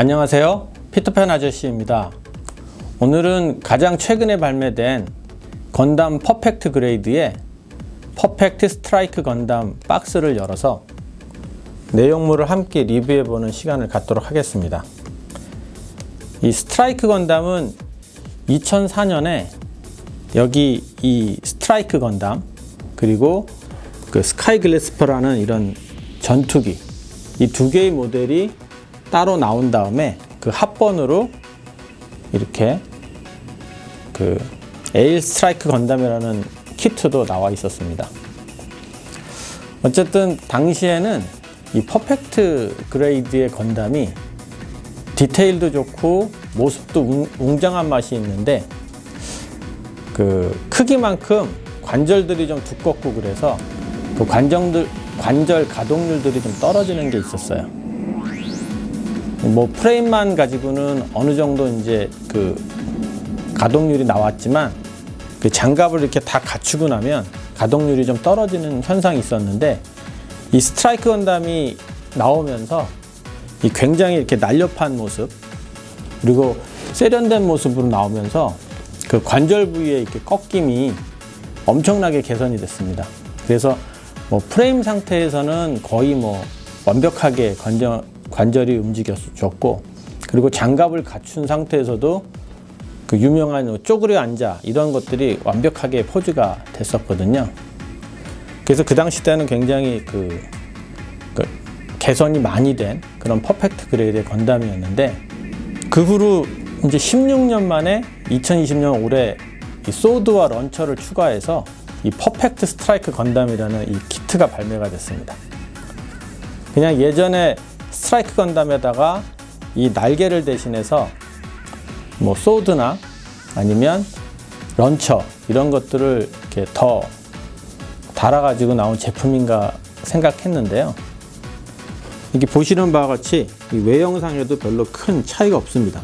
안녕하세요. 피터팬 아저씨입니다. 오늘은 가장 최근에 발매된 건담 퍼펙트 그레이드의 퍼펙트 스트라이크 건담 박스를 열어서 내용물을 함께 리뷰해 보는 시간을 갖도록 하겠습니다. 이 스트라이크 건담은 2004년에 여기 이 스트라이크 건담 그리고 그 스카이 글래스퍼라는 이런 전투기 이 두 개의 모델이 따로 나온 다음에 그 합본으로 이렇게 그 에일 스트라이크 건담이라는 키트도 나와 있었습니다. 어쨌든 당시에는 이 퍼펙트 그레이드의 건담이 디테일도 좋고 모습도 웅, 웅장한 맛이 있는데 그 크기만큼 관절들이 좀 두껍고 그래서 그 관정들 관절 가동률들이 좀 떨어지는 게 있었어요. 뭐 프레임만 가지고는 어느 정도 이제 그 가동률이 나왔지만 그 장갑을 이렇게 다 갖추고 나면 가동률이 좀 떨어지는 현상이 있었는데 이 스트라이크 건담이 나오면서 이 굉장히 이렇게 날렵한 모습 그리고 세련된 모습으로 나오면서 그 관절 부위의 이렇게 꺾임이 엄청나게 개선이 됐습니다. 그래서 뭐 프레임 상태에서는 거의 뭐 완벽하게 관절, 관절이 움직였었고 그리고 장갑을 갖춘 상태에서도 그 유명한 쪼그려 앉아 이런 것들이 완벽하게 포즈가 됐었거든요. 그래서 그 당시 때는 굉장히 그, 그 개선이 많이 된 그런 퍼펙트 그레이드의 건담이었는데 그 후로 이제 16년 만에 2020년 올해 이 소드와 런처를 추가해서 이 퍼펙트 스트라이크 건담이라는 이 키트가 발매가 됐습니다. 그냥 예전에 스트라이크 건담에다가 이 날개를 대신해서 뭐 소드나 아니면 런처 이런 것들을 이렇게 더 달아가지고 나온 제품인가 생각했는데요. 이게 보시는 바와 같이 이 외형상에도 별로 큰 차이가 없습니다.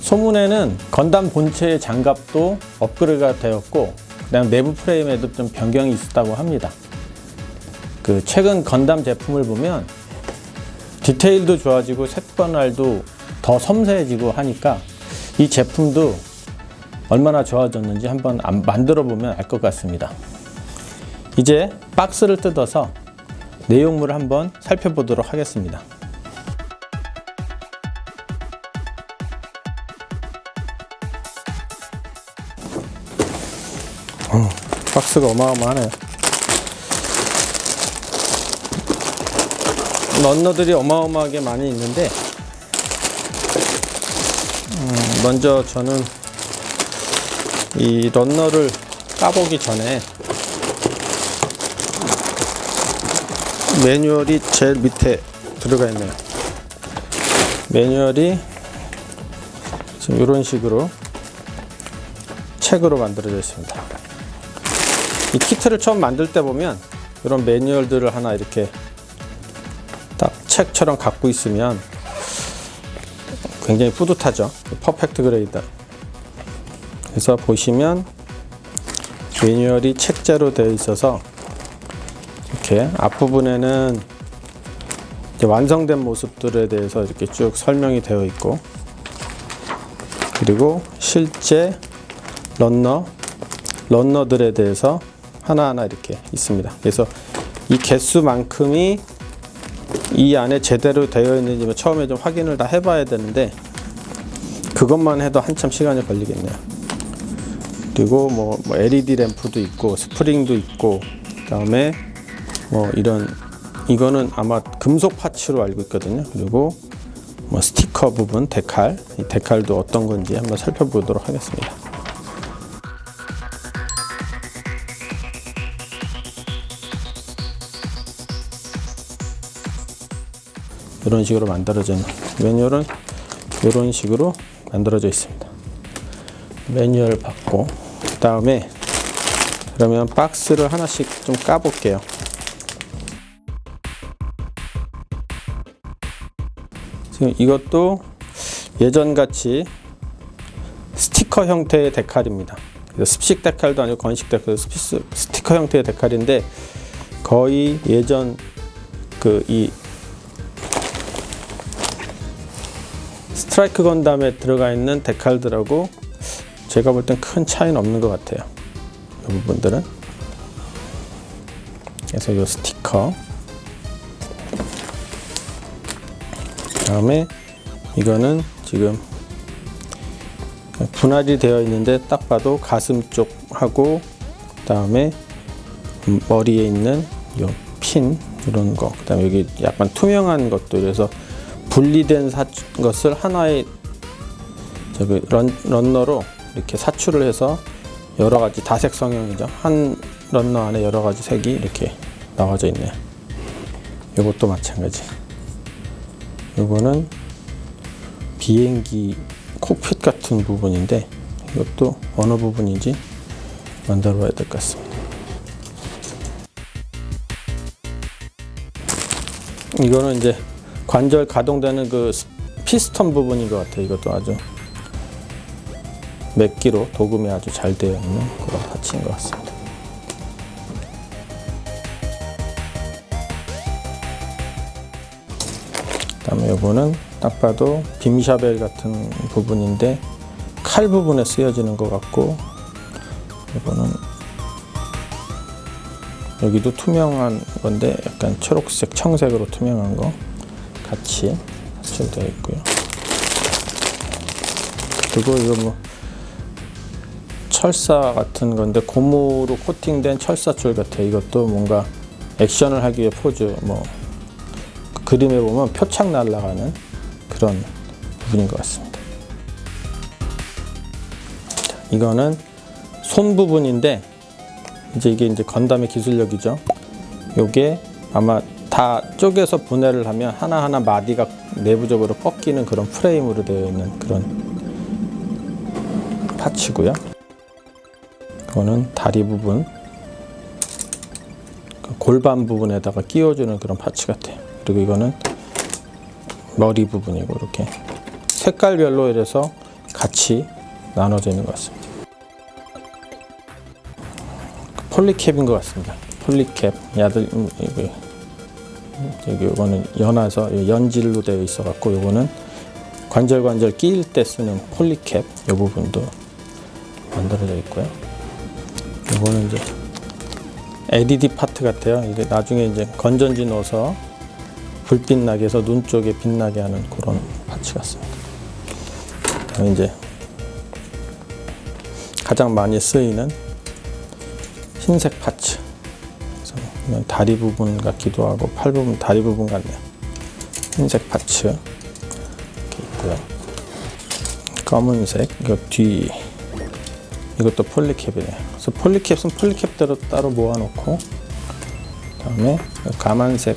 소문에는 건담 본체의 장갑도 업그레이드가 되었고 그다음 내부 프레임에도 좀 변경이 있었다고 합니다. 그 최근 건담 제품을 보면 디테일도 좋아지고 색변활도 더 섬세해지고 하니까 이 제품도 얼마나 좋아졌는지 한번 안- 만들어 보면 알 것 같습니다. 이제 박스를 뜯어서 내용물을 한번 살펴보도록 하겠습니다. 어, 박스가 어마어마하네요. 런너들이 어마어마하게 많이 있는데 음, 먼저 저는 이 런너를 까보기 전에 매뉴얼이 제일 밑에 들어가 있네요. 매뉴얼이 지금 이런 식으로 책으로 만들어져 있습니다. 이 키트를 처음 만들 때 보면 이런 매뉴얼들을 하나 이렇게 딱 책처럼 갖고 있으면 굉장히 뿌듯하죠. 퍼펙트 그레이드. 그래서 보시면 매뉴얼이 책자로 되어 있어서 이렇게 앞부분에는 완성된 모습들에 대해서 이렇게 쭉 설명이 되어 있고 그리고 실제 런너 런너들에 대해서 하나하나 이렇게 있습니다. 그래서 이 개수만큼이 이 안에 제대로 되어 있는지 뭐 처음에 좀 확인을 다 해봐야 되는데 그것만 해도 한참 시간이 걸리겠네요. 그리고 뭐, 뭐 LED 램프도 있고 스프링도 있고 그다음에 뭐 이런 이거는 아마 금속 파츠로 알고 있거든요. 그리고 뭐 스티커 부분 데칼 이 데칼도 어떤 건지 한번 살펴보도록 하겠습니다. 이런 식으로 만들어져 있는 매뉴얼은 이런 식으로 만들어져 있습니다. 매뉴얼 받고 그 다음에 그러면 박스를 하나씩 좀 까볼게요. 지금 이것도 예전 같이 스티커 형태의 데칼입니다. 습식 데칼도 아니고 건식 데칼, 스티커 형태의 데칼인데 거의 예전 그 이 스트라이크 건담에 들어가 있는 데칼들하고 제가 볼 땐 큰 차이는 없는 것 같아요. 이 부분들은. 그래서 이 스티커. 다음에 이거는 지금 분할이 되어 있는데 딱 봐도 가슴 쪽하고 그다음에 머리에 있는 요핀 이런 거 그 다음에 여기 약간 투명한 것도 그래서 분리된 사, 것을 하나의 저기 런, 런너로 이렇게 사출을 해서 여러 가지 다색 성형이죠. 한 런너 안에 여러 가지 색이 이렇게 나와져 있네요 이것도 마찬가지. 이거는 비행기 콕핏 같은 부분인데 이것도 어느 부분인지 만들어 봐야 될 것 같습니다. 이거는 이제 관절 가동되는 그 스- 피스톤 부분인 것 같아요. 이것도 아주 맥기로 도금이 아주 잘 되어 있는 그런 파츠인 것 같습니다. 그다음에 이거는 딱 봐도 빔샤벨 같은 부분인데 칼 부분에 쓰여지는 것 같고 이거는 여기도 투명한 건데 약간 초록색 청색으로 투명한 거 같이 사출되어 있고요 그리고 이거 뭐 철사 같은 건데 고무로 코팅된 철사줄 같아요 이것도 뭔가 액션을 하기 위해 포즈 뭐 그림에 보면 표창 날아가는 그런 부분인 것 같습니다. 자, 이거는 손 부분인데 이제 이게 이제 건담의 기술력이죠. 요게 아마 다 쪼개서 분해를 하면 하나하나 마디가 내부적으로 꺾이는 그런 프레임으로 되어 있는 그런 파츠고요. 이거는 다리 부분 그 골반 부분에다가 끼워주는 그런 파츠 같아요. 그리고 이거는 머리 부분이고 이렇게 색깔별로 이래서 같이 나눠져 있는 것 같습니다. 폴리캡인 것 같습니다. 폴리캡 야들 음, 여기 이거는 연화서 연질로 되어 있어 갖고 이거는 관절 관절 끼일 때 쓰는 폴리캡 이 부분도 만들어져 있고요. 이거는 이제 LED 파트 같아요. 이게 나중에 이제 건전지 넣어서 불빛 나게 해서 눈 쪽에 빛나게 하는 그런 파츠 같습니다. 그다음에 이제 가장 많이 쓰이는 흰색 파츠. 다리 부분 같기도 하고 팔 부분, 다리 부분 같네요. 흰색 파츠 이렇게 있고요. 검은색 이거 뒤 이것도 폴리캡이네요. 그래서 폴리캡은 폴리캡대로 따로 모아놓고 그 다음에 까만색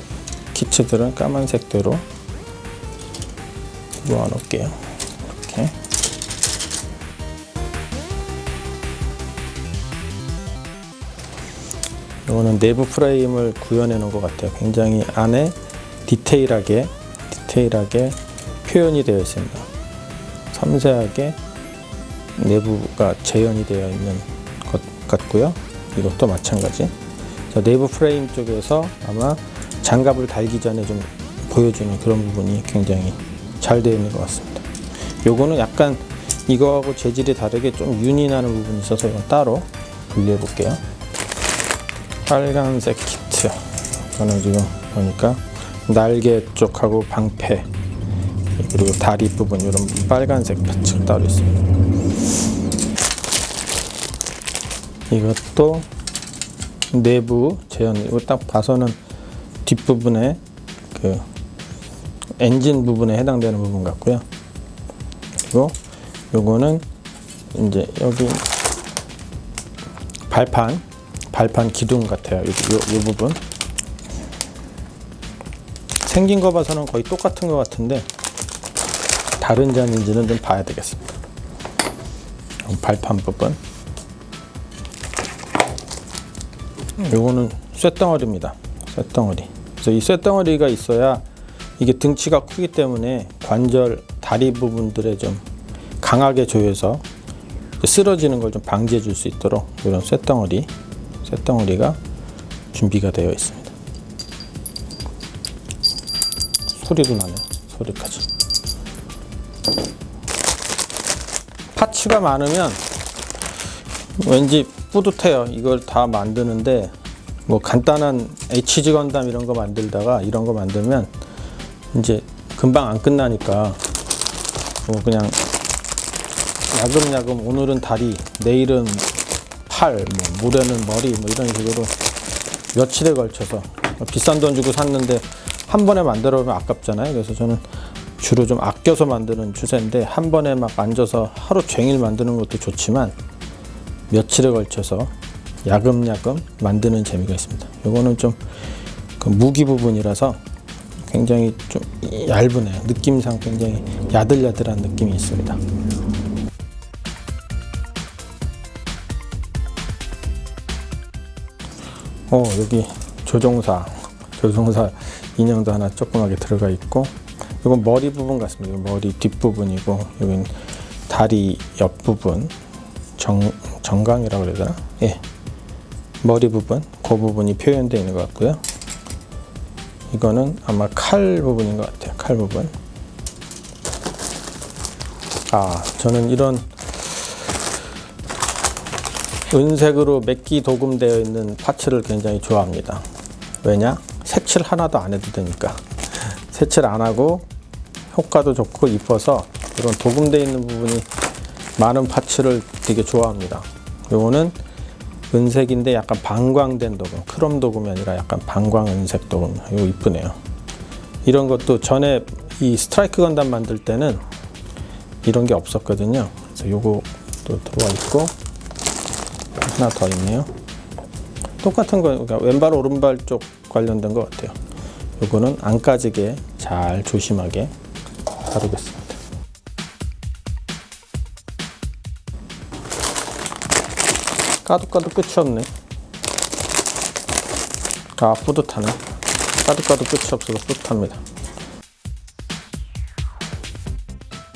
키츠들은 까만색대로 모아놓을게요. 이거는 내부 프레임을 구현해 놓은 것 같아요. 굉장히 안에 디테일하게 디테일하게 표현이 되어 있습니다. 섬세하게 내부가 재현이 되어 있는 것 같고요. 이것도 마찬가지. 자, 내부 프레임 쪽에서 아마 장갑을 달기 전에 좀 보여주는 그런 부분이 굉장히 잘 되어 있는 것 같습니다. 요거는 약간 이거하고 재질이 다르게 좀 윤이 나는 부분이 있어서 이건 따로 분리해 볼게요. 빨간색 키트. 저는 지금 보니까 날개 쪽하고 방패 그리고 다리 부분 이런 빨간색 파츠가 따로 있습니다. 이것도 내부 재현 이거 딱 봐서는 뒷부분에 그 엔진 부분에 해당되는 부분 같고요. 그리고 요거는 이제 여기 발판 발판 기둥 같아요. 요, 요, 요 부분 생긴 거 봐서는 거의 똑같은 것 같은데 다른지 아닌지는 좀 봐야 되겠습니다. 발판 부분 요거는 쇳덩어리입니다. 쇳덩어리. 그래서 이 쇳덩어리가 있어야 이게 등치가 크기 때문에 관절 다리 부분들에 좀 강하게 조여서 쓰러지는 걸 좀 방지해 줄 수 있도록 이런 쇳덩어리, 쇳덩어리가 준비가 되어 있습니다. 소리도 나네요. 소리까지. 파츠가 많으면 왠지 뿌듯해요. 이걸 다 만드는데 뭐 간단한 HG 건담 이런 거 만들다가 이런 거 만들면 이제 금방 안 끝나니까 뭐 그냥 야금야금 오늘은 다리, 내일은 팔, 뭐 모레는 머리 뭐 이런 식으로 며칠에 걸쳐서 비싼 돈 주고 샀는데 한 번에 만들어 보면 아깝잖아요. 그래서 저는 주로 좀 아껴서 만드는 추세인데 한 번에 막 앉아서 하루 종일 만드는 것도 좋지만 며칠에 걸쳐서 야금야금 만드는 재미가 있습니다. 요거는 좀 그 무기 부분이라서 굉장히 좀 얇으네요. 느낌상 굉장히 야들야들한 느낌이 있습니다. 어 여기 조종사 조종사 인형도 하나 조그맣게 들어가 있고 이건 머리 부분 같습니다. 머리 뒷 부분이고 여긴 다리 옆 부분 정 정강이라고 그래야 되나? 예 머리 부분 그 부분이 표현되어 있는 것 같고요. 이거는 아마 칼 부분인 것 같아요. 칼 부분. 아 저는 이런 은색으로 맥기 도금되어 있는 파츠를 굉장히 좋아합니다. 왜냐? 색칠 하나도 안 해도 되니까. 색칠 안 하고 효과도 좋고 이뻐서 이런 도금되어 있는 부분이 많은 파츠를 되게 좋아합니다. 요거는 은색인데 약간 방광된 도금, 크롬 도금이 아니라 약간 방광 은색 도금. 이거 이쁘네요. 이런 것도 전에 이 스트라이크 건담 만들 때는 이런 게 없었거든요. 그래서 요거도 들어와 있고 하나 더 있네요. 똑같은 거, 그러니까 왼발 오른발 쪽 관련된 것 같아요. 요거는 안 까지게 잘 조심하게 다루겠습니다. 까도 까도 끝이 없네. 아 뿌듯하네. 까도 까도 끝이 없어서 뿌듯합니다.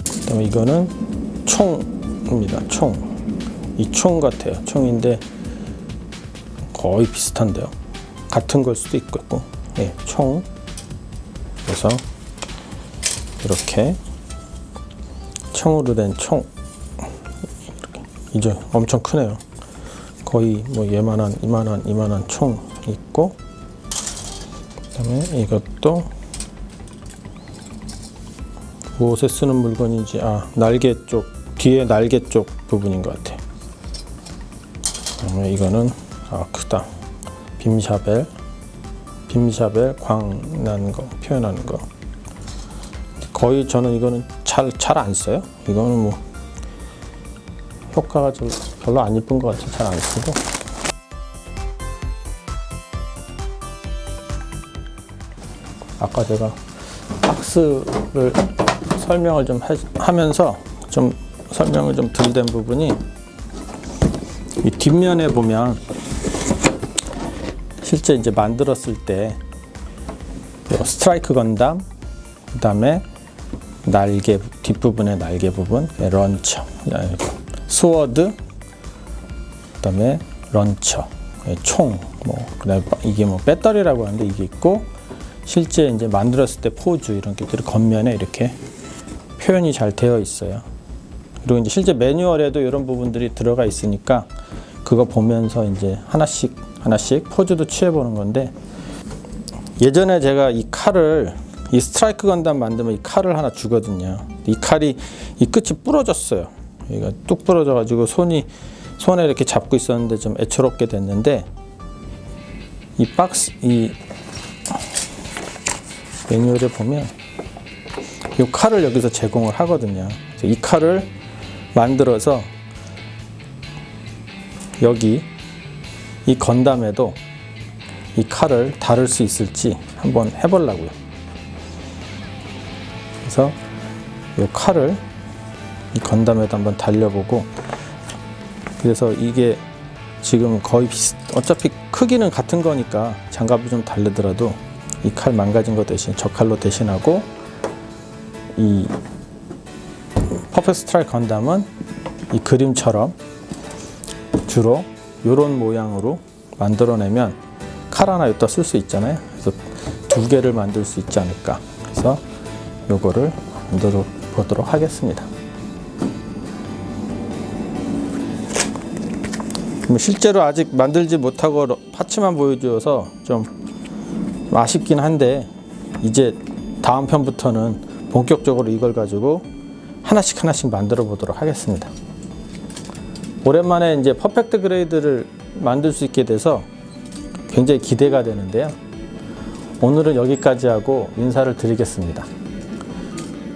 그다음에 이거는 총입니다. 총. 이 총 같아요. 총인데 거의 비슷한데요. 같은 걸 수도 있고, 예, 총. 그래서 이렇게 총으로 된 총. 이제 엄청 크네요. 거의 뭐 얘만한 이만한 이만한 총 있고, 그다음에 이것도 무엇에 쓰는 물건인지 아 날개 쪽 뒤에 날개 쪽 부분인 것 같아. 그다음에 이거는 아 크다. 빔샤벨 빔샤벨 광 나는 거 표현하는 거. 거의 저는 이거는 잘 잘 안 써요. 이거는 뭐 효과가 좀 별로 안 이쁜 것 같아 잘안 쓰고. 아까 제가 박스를 설명을 좀 해- 하면서 좀 설명을 좀덜된 부분이 이 뒷면에 보면 실제 이제 만들었을 때요 스트라이크 건담 그 다음에 날개 뒷부분의 날개 부분 예, 런처 아, 스워드 그 다음에 런처 예, 총뭐 그다음에 이게 뭐 배터리라고 하는데 이게 있고 실제 이제 만들었을 때 포즈 이런 것들이 겉면에 이렇게 표현이 잘 되어 있어요. 그리고 이제 실제 매뉴얼에도 이런 부분들이 들어가 있으니까 그거 보면서 이제 하나씩 하나씩 포즈도 취해 보는 건데 예전에 제가 이 칼을 이 스트라이크 건담 만들면 이 칼을 하나 주거든요. 이 칼이 이 끝이 부러졌어요. 여기가 뚝 부러져 가지고 손이 손에 이렇게 잡고 있었는데 좀 애처롭게 됐는데 이 박스 이 매뉴얼에 보면 이 칼을 여기서 제공을 하거든요. 이 칼을 만들어서 여기 이 건담에도 이 칼을 다룰 수 있을지 한번 해보려고요. 그래서 이 칼을 이 건담에도 한번 달려보고 그래서 이게 지금 거의 비슷 어차피 크기는 같은 거니까 장갑이 좀 다르더라도 이 칼 망가진 거 대신 저 칼로 대신하고 이 퍼펙트 스트라이크 건담은 이 그림처럼 주로 이런 모양으로 만들어내면 칼 하나 여기다 쓸 수 있잖아요. 그래서 두 개를 만들 수 있지 않을까. 그래서 요거를 만들어 보도록 하겠습니다. 뭐 실제로 아직 만들지 못하고 러- 파츠만 보여줘서 좀 아쉽긴 한데 이제 다음 편부터는 본격적으로 이걸 가지고 하나씩 하나씩 만들어 보도록 하겠습니다. 오랜만에 이제 퍼펙트 그레이드를 만들 수 있게 돼서 굉장히 기대가 되는데요. 오늘은 여기까지 하고 인사를 드리겠습니다.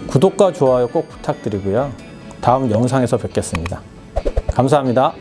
구독과 좋아요 꼭 부탁드리고요. 다음 영상에서 뵙겠습니다. 감사합니다.